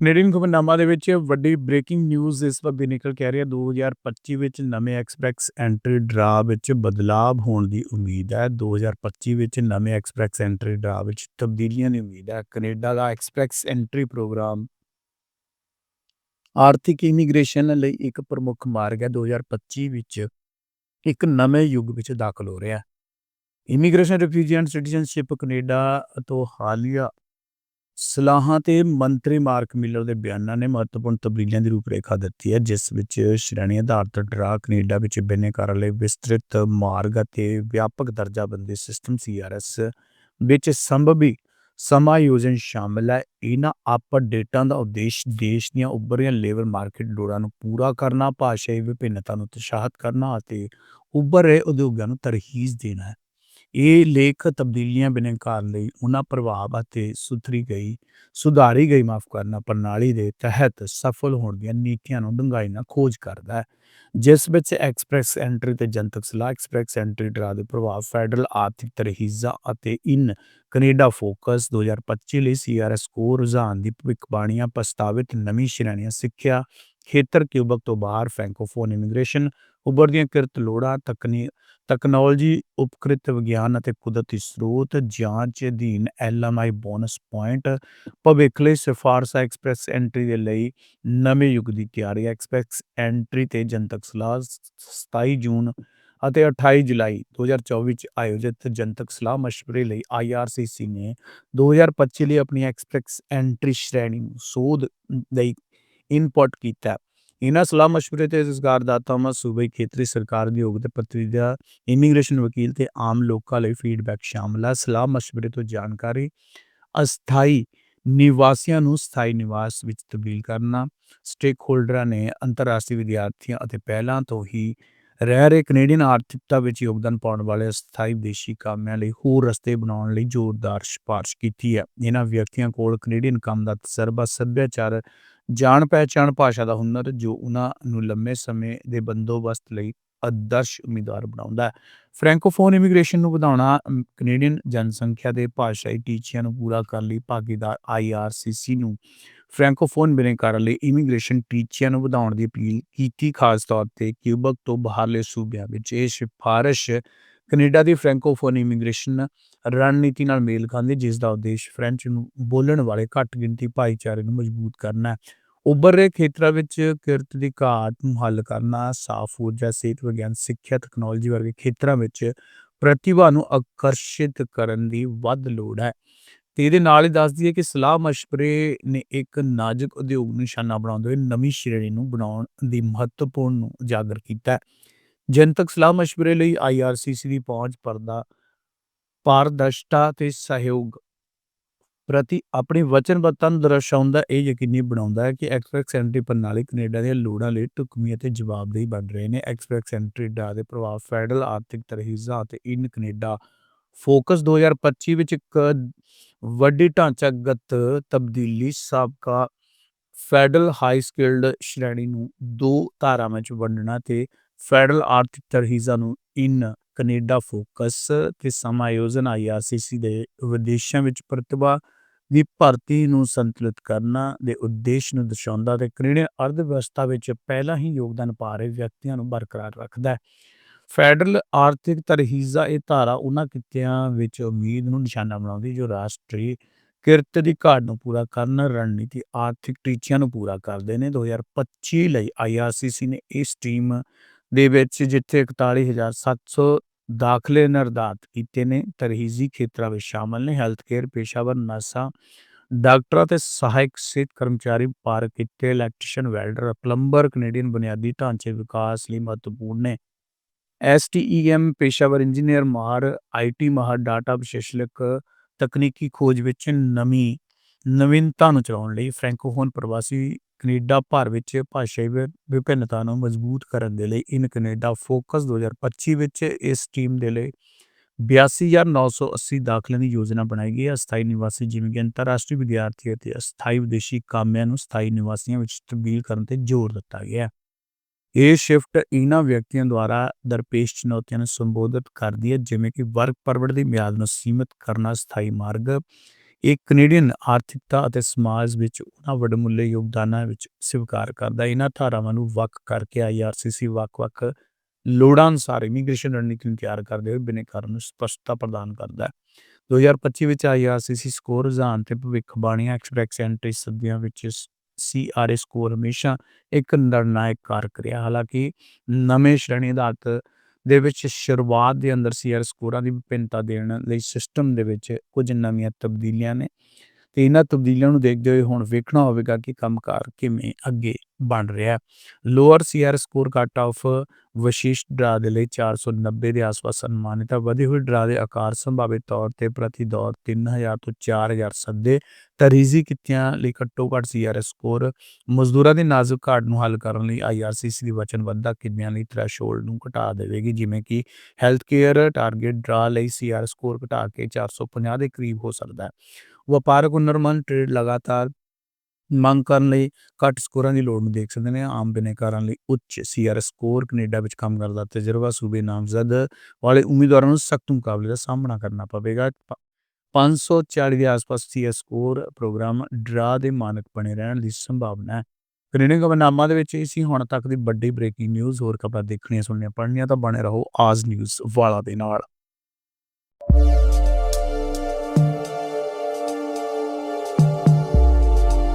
Canadian ਖਬਰਨਾਮਾ ਦੇ ਵਿੱਚ ਵੱਡੀ ਬ੍ਰੇਕਿੰਗ ਨਿਊਜ਼ ਇਸ ਵਕਤ ਦੀ ਨਿਕਲ ਕੇ ਆ ਰਹੀ ਹੈ। 2025 ਵਿੱਚ ਨਵੇਂ ਐਕਸਪ੍ਰੈਸ ਐਂਟਰੀ ਡਰਾ ਵਿੱਚ ਬਦਲਾਅ ਹੋਣ ਦੀ ਉਮੀਦ ਹੈ। 2025 ਵਿੱਚ ਨਵੇਂ ਐਕਸਪ੍ਰੈਸ ਐਂਟਰੀ ਡਰਾ ਵਿੱਚ ਤਬਦੀਲੀਆਂ ਦੀ ਉਮੀਦ ਹੈ। ਕੈਨੇਡਾ ਦਾ ਐਕਸਪ੍ਰੈਸ ਐਂਟਰੀ ਪ੍ਰੋਗਰਾਮ ਆਰਥਿਕ ਇਮੀਗ੍ਰੇਸ਼ਨ ਲਈ ਇੱਕ ਪ੍ਰਮੁੱਖ ਮਾਰਗ ਹੈ। 2025 ਵਿੱਚ ਇੱਕ ਨਵੇਂ ਯੁੱਗ ਵਿੱਚ ਦਾਖਲ ਹੋ ਰਿਹਾ ਹੈ। Immigration refugee and citizenship Canada ਤੋਂ ਹਾਲੀਆ ਸਲਾਹਾਂ ਤੇ ਮੰਤਰੀ ਮਾਰਕ ਮਿਲਰ ਦੇ ਬਿਆਨਾਂ ਨੇ ਮਹੱਤਵਪੂਰਨ ਤਬਦੀਲੀਆਂ ਦੀ ਰੂਪਰੇਖਾ ਦਿੱਤੀ ਹੈ, ਜਿਸ ਵਿੱਚ ਸ਼੍ਰੇਣੀ ਆਧਾਰਿਤ ਡਰਾ ਕੈਨੇਡਾ ਵਿੱਚ ਬਿਨੈਕਾਰਾਂ ਲਈ ਵਿਸਤ੍ਰਿਤ ਮਾਰਗ ਅਤੇ ਵਿਆਪਕ ਦਰਜਾਬੰਦੀ ਸਿਸਟਮ ਸੀਆਰਐਸ ਵਿੱਚ ਸੰਭਵੀ ਸਮਾਯੋਜਨ ਸ਼ਾਮਲ ਹੈ। ਇਹਨਾਂ ਅਪਡੇਟਾਂ ਦਾ ਉਦੇਸ਼ ਦੇਸ਼ ਦੀਆਂ ਉੱਭਰੀਆਂ ਲੇਬਰ ਮਾਰਕੀਟ ਲੋੜਾਂ ਨੂੰ ਪੂਰਾ ਕਰਨਾ, ਭਾਸ਼ਾਈ ਵਿਭਿੰਨਤਾ ਨੂੰ ਉਤਸ਼ਾਹਿਤ ਕਰਨਾ ਅਤੇ ਉੱਭਰ ਰਹੇ ਉਦਯੋਗਾਂ ਨੂੰ ਤਰਹੀਜ਼ ਦੇਣਾ ਹੈ। ਇਹ ਲੇਖ ਤਬਦੀਲੀਆਂ ਬਿਨੈਕਾਰ ਲਈ ਉਹਨਾਂ ਪ੍ਰਭਾਵ ਅਤੇ ਸੁਥਰੀ ਗਈ, ਸੁਧਾਰੀ ਗਈ ਮਾਫ ਕਰਨਾ ਪ੍ਰਣਾਲੀ ਦੇ ਤਹਿਤ ਸਫਲ ਹੋਣ ਦੀਆਂ ਨੀਤੀਆਂ ਨੂੰ ਡੂੰਘਾਈ ਨਾਲ ਖੋਜ ਕਰਦਾ ਹੈ। ਜਿਸ ਵਿੱਚ ਐਕਸਪ੍ਰੈਸ ਐਂਟਰੀ ਤੇ ਜਨਤਕ ਸਲਾਹ, ਐਕਸਪ੍ਰੈਸ ਐਂਟਰੀ ਡਰਾ ਦੇ ਪ੍ਰਭਾਵ ਫੈਡਰਲ ਆਰਥਿਕ ਤਰਹੀਜ਼ਾਂ ਅਤੇ ਇਨ ਕੈਨੇਡਾ ਫੋਕਸ 2025 ਲਈ ਸੀਆਰਐਸ ਸਕੋਰ ਰੁਝਾਨ ਦੀ ਭਵਿੱਖਬਾਣੀਆਂ ਪ੍ਰਸਤਾਵਿਤ ਨਵੀਂ ਸ਼੍ਰੇਣੀਆਂ ਸਿੱਖਿਆ ਖੇਤਰ, ਕਿਊਬਕ ਤੋਂ ਬਾਹਰ, ਫ੍ਰੈਂਕੋਫੋਨ ਇਮੀਗ੍ਰੇਸ਼ਨ ਉੱਭਰਦੀਆਂ ਕਿਰਤ ਲੋੜਾਂ, ਤਕਨੀ, ਤਕਨਾਲੋਜੀ, ਉਪਕ੍ਰਿਤ ਵਿਗਿਆਨ ਅਤੇ ਕੁਦਰਤੀ ਸਰੋਤ, ਜਾਂਚ ਅਧੀਨ ਐਲਐਮਆਈ ਬੋਨਸ ਪੁਆਇੰਟ, ਭਵਿੱਖ ਲਈ ਸਿਫਾਰਸ਼ਾਂ ਐਕਸਪ੍ਰੈਸ ਐਂਟਰੀ ਦੇ ਲਈ ਨਵੇਂ ਯੁੱਗ ਦੀ ਤਿਆਰੀ। ਐਕਸਪ੍ਰੈਸ ਐਂਟਰੀ ਤੇ ਜਨਤਕ ਸਲਾਹ 27 ਜੂਨ ਅਤੇ 28 ਜੁਲਾਈ 2024 ਵਿੱਚ ਆਯੋਜਿਤ ਜਨਤਕ ਸਲਾਹ ਮਸ਼ਵਰੇ ਲਈ ਆਈਆਰਸੀਸੀ ਨੇ 2025 ਲਈ ਆਪਣੀ ਐਕਸਪ੍ਰੈਸ ਐਂਟਰੀ ਸ਼੍ਰੇਣੀ ਨੂੰ ਸੋਧ ਲਈ ਇਨਪੁਟ ਕੀਤਾ। ਇਹਨਾਂ ਸਲਾਹ ਮਸ਼ਵਰੇ ਤੇ ਰੁਜ਼ਗਾਰਦਾਤਾਵਾਂ ਸੂਬਾਈ ਖੇਤਰੀ ਸਰਕਾਰ ਦੇ ਯੋਗ ਤੇ ਇਮੀਗ੍ਰੇਸ਼ਨ ਵਕੀਲ ਤੇ ਆਮ ਲੋਕਾਂ ਲਈ ਫੀਡਬੈਕ ਸ਼ਾਮਲ ਹੈ ਸਲਾਹ ਮਸ਼ਵਰੇ ਤੋਂ ਜਾਣਕਾਰੀ ਅਸਥਾਈ ਨਿਵਾਸੀਆਂ ਨੂੰ ਸਥਾਈ ਨਿਵਾਸ ਵਿੱਚ ਤਬਦੀਲ ਕਰਨਾ। ਸਟੇਕ ਹੋਲਡਰਾਂ ਨੇ ਅੰਤਰਰਾਸ਼ਟਰੀ ਵਿਦਿਆਰਥੀਆਂ ਅਤੇ ਪਹਿਲਾਂ ਤੋਂ ਹੀ ਰਹਿ ਰਹੇ ਕੈਨੇਡੀਅਨ ਆਰਥਿਕਤਾ ਵਿੱਚ ਯੋਗਦਾਨ ਪਾਉਣ ਵਾਲੇ ਅਸਥਾਈ ਵਿਦੇਸ਼ੀ ਕਾਮਿਆਂ ਲਈ ਹੋਰ ਰਸਤੇ ਬਣਾਉਣ ਲਈ ਜ਼ੋਰਦਾਰ ਸਿਫਾਰਸ਼ ਕੀਤੀ ਹੈ। ਇਹਨਾਂ ਵਿਅਕਤੀਆਂ ਕੋਲ ਕੈਨੇਡੀਅਨ ਕੰਮ ਦਾ ਤਜਰਬਾ, ਸੱਭਿਆਚਾਰ ਜਾਣ ਪਹਿਚਾਣ ਭਾਸ਼ਾ ਦਾ ਹੁਨਰ ਜੋ ਉਹਨਾਂ ਨੂੰ ਲੰਮੇ ਸਮੇਂ ਦੇ ਬੰਦੋਬਸਤ ਲਈ ਆਦਰਸ਼ ਉਮੀਦਵਾਰ ਬਣਾਉਂਦਾ ਹੈ। ਫ੍ਰੈਂਕੋਫੋਨ ਇਮੀਗ੍ਰੇਸ਼ਨ ਨੂੰ ਵਧਾਉਣਾ ਕੈਨੇਡੀਅਨ ਜਨਸੰਖਿਆ ਦੇ ਭਾਸ਼ਾਈ ਟੀਚਿਆਂ ਨੂੰ ਪੂਰਾ ਕਰਨ ਲਈ ਭਾਗੀਦਾਰ ਆਈਆਰਸੀਸੀ ਨੂੰ ਫ੍ਰੈਂਕੋਫੋਨ ਬਿਨੈਕਾਰਾਂ ਲਈ ਇਮੀਗ੍ਰੇਸ਼ਨ ਟੀਚਿਆਂ ਨੂੰ ਵਧਾਉਣ ਦੀ ਅਪੀਲ ਕੀਤੀ, ਖਾਸ ਤੌਰ ਤੇ ਕਿਊਬਕ ਤੋਂ ਬਾਹਰਲੇ ਸੂਬਿਆਂ ਵਿੱਚ। ਇਹ ਸਿਫਾਰਸ਼ ਕੈਨੇਡਾ ਦੀ ਫ੍ਰੈਂਕੋਫੋਨ ਇਮੀਗ੍ਰੇਸ਼ਨ ਰਣਨੀਤੀ ਨਾਲ ਮੇਲ ਖਾਂਦੀ ਜਿਸ ਦਾ ਉਦੇਸ਼ ਫ੍ਰੈਂਚ ਨੂੰ ਬੋਲਣ ਵਾਲੇ ਘੱਟ ਗਿਣਤੀ ਭਾਈਚਾਰੇ ਨੂੰ ਮਜ਼ਬੂਤ ਕਰਨਾ ਹੈ। ਉੱਭਰ ਰਹੇ ਖੇਤਰਾਂ ਵਿੱਚ ਕਿਰਤ ਦੀ ਘਾਟ ਨੂੰ ਹੱਲ ਕਰਨਾ, ਸਾਫ਼ ਊਰਜਾ, ਸਿਹਤ ਵਿਗਿਆਨ, ਸਿੱਖਿਆ ਤਕਨਾਲੋਜੀ ਵਰਗੇ ਖੇਤਰਾਂ ਵਿੱਚ ਪ੍ਰਤਿਭਾ ਨੂੰ ਆਕਰਸ਼ਿਤ ਕਰਨ ਦੀ ਵੱਧ ਲੋੜ ਹੈ। ਤੇ ਇਹਦੇ ਨਾਲ ਹੀ ਦੱਸਦੀ ਹੈ ਕਿ ਸਲਾਹ ਮਸ਼ਵਰੇ ਨੇ ਇੱਕ ਨਾਜ਼ੁਕ ਉਦਯੋਗ ਨੂੰ ਨਿਸ਼ਾਨਾ ਬਣਾਉਂਦੇ ਹੋਏ ਨਵੀਂ ਸ਼੍ਰੇਣੀ ਨੂੰ ਬਣਾਉਣ ਦੀ ਮਹੱਤਵਪੂਰਨ ਨੂੰ ਉਜਾਗਰ ਕੀਤਾ ਹੈ। ਜਨਤਕ ਸਲਾਹ ਮਸ਼ਵਰੇ ਲਈ ਆਈਆਰਸੀਸੀ ਦੀ ਪਹੁੰਚ, ਪਰਦਾ, ਪਾਰਦਰਸ਼ਤਾ ਤੇ ਸਹਿਯੋਗ ਪ੍ਰਤੀ ਆਪਣੀ ਵਚਨਬੱਧਤਾ ਨੂੰ ਦਰਸਾਉਂਦਾ ਇਹ ਯਕੀਨੀ ਬਣਾਉਂਦਾ ਹੈ ਕਿ ਐਕਸਪ੍ਰੈਸ ਐਂਟਰੀ ਪ੍ਰਣਾਲੀ ਕੈਨੇਡਾ ਦੀਆਂ ਲੋੜਾਂ ਲਈ ਢੁਕਵੀਂ ਅਤੇ ਜਵਾਬਦੇਹੀ ਬਣ ਰਹੇ ਨੇ। ਐਕਸਪ੍ਰੈਸ ਐਂਟਰੀ ਦਾ ਦੇ ਪ੍ਰਭਾਵ ਫੈਡਰਲ ਆਰਥਿਕ ਤਰਹੀਜ਼ਾਂ ਅਤੇ ਇਨ ਕੈਨੇਡਾ ਫੋਕਸ 2025 ਵਿੱਚ ਇੱਕ ਵੱਡੀ ਢਾਂਚਾਗਤ ਤਬਦੀਲੀ ਸਾਬਕਾ ਫੈਡਰਲ ਹਾਈ ਸਕਿਲਡ ਸ਼੍ਰੇਣੀ ਨੂੰ ਦੋ ਧਾਰਾਵਾਂ ਵਿੱਚ ਵੰਡਣਾ ਤੇ ਫੈਡਰਲ ਆਰਥਿਕ ਤਰਹੀਜ਼ਾਂ ਨੂੰ ਇਨ ਕੈਨੇਡਾ ਫੋਕਸ ਤੇ ਸਮਾਯੋਜਨ ਆਈਆਰਸੀਸੀ ਦੇ ਵਿਦੇਸ਼ਾਂ ਵਿੱਚ ਪ੍ਰਤਿਭਾ ਦੀ ਭਰਤੀ ਨੂੰ ਸੰਤੁਲਿਤ ਕਰਨਾ ਦੇ ਉਦੇਸ਼ ਨੂੰ ਦਰਸਾਉਂਦਾ ਤੇ ਕੈਨੇਡੀਅਨ ਅਰਥ ਵਿਵਸਥਾ ਵਿੱਚ ਪਹਿਲਾਂ ਹੀ ਯੋਗਦਾਨ ਪਾ ਰਹੇ ਵਿਅਕਤੀਆਂ ਨੂੰ ਬਰਕਰਾਰ ਰੱਖਦਾ ਹੈ। ਫੈਡਰਲ ਆਰਥਿਕ ਤਰਹੀਜ਼ਾਂ ਇਹ ਧਾਰਾ ਉਹਨਾਂ ਕਿੱਤਿਆਂ ਵਿੱਚ ਉਮੀਦ ਨੂੰ ਨਿਸ਼ਾਨਾ ਬਣਾਉਂਦੀ ਜੋ ਰਾਸ਼ਟਰੀ ਕਿਰਤ ਦੀ ਘਾਟ ਨੂੰ ਪੂਰਾ ਕਰਨ, ਰਣਨੀਤੀ ਆਰਥਿਕ ਟੀਚਿਆਂ ਨੂੰ ਪੂਰਾ ਕਰਦੇ ਨੇ। 2025 ਲਈ ਆਈਆਰਸੀਸੀ ਨੇ ਇਸ ਟੀਮ ਦੇ ਵਿੱਚ ਜਿੱਥੇ 41700 ਦਾਖਲੇ ਨਿਰਧਾਰਤ ਕੀਤੇ ਨੇ, ਤਰਹੀਜ਼ੀ ਖੇਤਰਾਂ ਵਿੱਚ ਸ਼ਾਮਲ ਨੇ। ਹੈਲਥ ਕੇਅਰ ਪੇਸ਼ਾਵਰ, ਨਰਸਾਂ, ਡਾਕਟਰਾਂ ਤੇ ਸਹਾਇਕ ਸਿਹਤ ਕਰਮਚਾਰੀ ਪਾਰਕ ਕਿੱਤੇ ਇਲੈਕਟ੍ਰੀਸ਼ੀਅਨ ਵੈਲਡਰ ਪਲੰਬਰ ਕੈਨੇਡੀਅਨ ਬੁਨਿਆਦੀ ਢਾਂਚੇ ਵਿਕਾਸ ਲਈ ਮਹੱਤਵਪੂਰਨ ਨੇ। ਐਸਟੀਈਐਮ ਪੇਸ਼ਾਵਰ ਇੰਜੀਨੀਅਰ ਮਾਹਰ ਆਈਟੀ ਮਾਹਰ, ਡਾਟਾ ਵਿਸ਼ੇਸ਼ਲਕ ਤਕਨੀਕੀ ਖੋਜ ਵਿੱਚ ਨਵੀਂ ਨਵੀਨਤਾ ਨੂੰ ਚਲਾਉਣ ਲਈ ਫ੍ਰੈਂਕੋਫੋਨ ਪ੍ਰਵਾਸੀ ਕੈਨੇਡਾ ਭਰ ਵਿੱਚ ਭਾਸ਼ਾਈ ਵਿਭਿੰਨਤਾ ਨੂੰ ਮਜ਼ਬੂਤ ਕਰਨ ਦੇ ਲਈ ਇਨ ਕੈਨੇਡਾ ਫੋਕਸ 2025 ਵਿੱਚ ਇਸ ਟੀਮ ਦੇ ਲਈ 82980 ਦਾਖਲਿਆਂ ਦੀ ਯੋਜਨਾ ਬਣਾਈ ਗਈ ਹੈ। ਅਸਥਾਈ ਨਿਵਾਸੀ ਜਿਵੇਂ ਕਿ ਅੰਤਰਰਾਸ਼ਟਰੀ ਵਿਦਿਆਰਥੀ ਅਤੇ ਅਸਥਾਈ ਵਿਦੇਸ਼ੀ ਕਾਮਿਆਂ ਨੂੰ ਸਥਾਈ ਨਿਵਾਸੀਆਂ ਵਿੱਚ ਤਬਦੀਲ ਕਰਨ ਤੇ ਜ਼ੋਰ ਦਿੱਤਾ ਗਿਆ ਹੈ। ਇਹ ਸ਼ਿਫਟ ਇਹਨਾਂ ਵਿਅਕਤੀਆਂ ਦੁਆਰਾ ਦਰਪੇਸ਼ ਚੁਣੌਤੀਆਂ ਨੂੰ ਸੰਬੋਧਿਤ ਕਰਦੀ ਹੈ, ਜਿਵੇਂ ਕਿ ਵਰਕ ਪਰਮਿਟ ਦੀ ਮਿਆਦ ਨੂੰ ਸੀਮਿਤ ਕਰਨਾ, ਸਥਾਈ ਮਾਰਗ ਇਹ ਕੈਨੇਡੀਅਨ ਆਰਥਿਕਤਾ ਅਤੇ ਸਮਾਜ ਵਿੱਚ ਉਹਨਾਂ ਵਡਮੁੱਲੇ ਯੋਗਦਾਨਾਂ ਵਿੱਚ ਸਵੀਕਾਰ ਕਰਦਾ ਇਹਨਾਂ ਧਾਰਾਵਾਂ ਨੂੰ ਵੱਖ ਕਰਕੇ ਆਈਆਰਸੀਸੀ ਵੱਖ-ਵੱਖ ਲੋੜਾਂ ਅਨੁਸਾਰ ਇਮੀਗ੍ਰੇਸ਼ਨ ਰਣਨੀਤੀ ਨੂੰ ਤਿਆਰ ਕਰਦੇ ਹੋਏ ਬਿਨੈਕਾਰਾਂ ਨੂੰ ਸਪਸ਼ਟਤਾ ਪ੍ਰਦਾਨ ਕਰਦਾ ਹੈ। 2025 ਵਿੱਚ ਆਈਆਰਸੀਸੀ ਸਕੋਰ ਰੁਝਾਨ ਤੇ ਭਵਿੱਖਬਾਣੀਆਂ ਐਕਸਪੈਕਟ ਐਂਟਰੀ ਸਦੀਆਂ ਵਿੱਚ ਸੀਆਰਏ ਸਕੋਰ ਹਮੇਸ਼ਾ ਇੱਕ ਨਿਰਣਾਇਕ ਕਾਰਕ ਰਿਹਾ ਹਾਲਾਂਕਿ ਨਵੇਂ ਸ਼੍ਰੇਣੀ ਅਧਾਰਤ ਦੇ ਵਿੱਚ ਸ਼ੁਰੂਆਤ ਦੇ ਅੰਦਰ ਸੀਆਰ ਸਕੋਰਾਂ ਦੀ ਵਿਭਿੰਨਤਾ ਦੇਣ ਲਈ ਸਿਸਟਮ ਦੇ ਵਿੱਚ ਕੁਝ ਨਵੀਆਂ ਤਬਦੀਲੀਆਂ ਨੇ। ਤੇ ਇਹਨਾਂ ਤਬਦੀਲੀਆਂ ਨੂੰ ਦੇਖਦੇ ਹੋਏ ਹੁਣ ਵੇਖਣਾ ਹੋਵੇਗਾ ਕਿ ਕੰਮਕਾਰ ਕਿਵੇਂ ਅੱਗੇ ਬਣ ਰਿਹਾ ਹੈ। Lower CR score cut off Vashisht draw ਦੇ ਲਈ 490 ਦੇ ਆਸ-ਪਾਸ ਅਨੁਮਾਨਿਤ ਵਧੇ ਹੋਏ ਡਰਾ ਦੇ ਆਕਾਰ ਸੰਭਾਵਿਤ ਤੌਰ ਤੇ ਪ੍ਰਤੀ ਦੌਰ 3000 ਤੋਂ 4000 ਸੱਦੇ ਤਰੀਜ਼ੀ ਕਿੱਤਿਆਂ ਲਈ ਘੱਟੋ ਘੱਟ ਸੀਆਰ ਸਕੋਰ ਮਜ਼ਦੂਰਾਂ ਦੇ ਨਾਜ਼ੁਕ ਘਾਟ ਨੂੰ ਹੱਲ ਕਰਨ ਲਈ ਆਈਆਰਸੀਸੀ ਦੀ ਵਚਨਬੱਧਤਾ ਕਿੰਨਿਆਂ ਲਈ ਥ੍ਰੈਸ਼ੋਲਡ ਨੂੰ ਘਟਾ ਦੇਵੇਗੀ। ਜਿਵੇਂ ਕਿ ਹੈਲਥ ਕੇਅਰ ਟਾਰਗੇਟ ਡਰਾ ਲਈ ਸੀਆਰ ਸਕੋਰ ਘਟਾ ਕੇ 450 ਦੇ ਕਰੀਬ ਹੋ ਸਕਦਾ ਹੈ। ਵਪਾਰਕ ਉਨਰਮਨ ਟ੍ਰੇਡ ਲਗਾਤਾਰ ਮੰਗ ਕਰਨ ਲਈ ਘੱਟ ਸਕੋਰਾਂ ਦੀ ਲੋੜ ਨੂੰ ਦੇਖ ਸਕਦੇ ਨੇ। ਆਮ ਬਿਨੈਕਾਰਾਂ ਲਈ ਉੱਚ ਸੀਆਰ ਸਕੋਰ ਕੈਨੇਡਾ ਵਿੱਚ ਕੰਮ ਕਰਦਾ ਤਜਰਬਾ ਸੂਬੇ ਨਾਮਜ਼ਦ ਵਾਲੇ ਉਮੀਦਵਾਰਾਂ ਨੂੰ ਸਖਤ ਮੁਕਾਬਲੇ ਦਾ ਸਾਹਮਣਾ ਕਰਨਾ ਪਵੇਗਾ। 540 ਦੇ ਆਸ-ਪਾਸ ਸੀਆਰ ਸਕੋਰ ਪ੍ਰੋਗਰਾਮ ਡਰਾ ਦੇ ਮਾਨਕ ਬਣੇ ਰਹਿਣ ਦੀ ਸੰਭਾਵਨਾ ਹੈ। ਕੈਨੇਡੀਅਨ ਖਬਰਨਾਮਾ ਦੇ ਵਿੱਚ ਇਹ ਸੀ, ਹੁਣ ਤੱਕ ਦੀ ਵੱਡੀ ਬ੍ਰੇਕਿੰਗ ਨਿਊਜ਼ ਹੋਰ ਖਬਰਾਂ ਦੇਖਣੀਆਂ ਸੁਣਨੀਆਂ ਪੜ੍ਹਨੀਆਂ ਤਾਂ ਬਣੇ ਰਹੋ ਆਜ਼ ਨਿਊਜ਼ ਵਾਲਾ ਦੇ ਨਾਲ।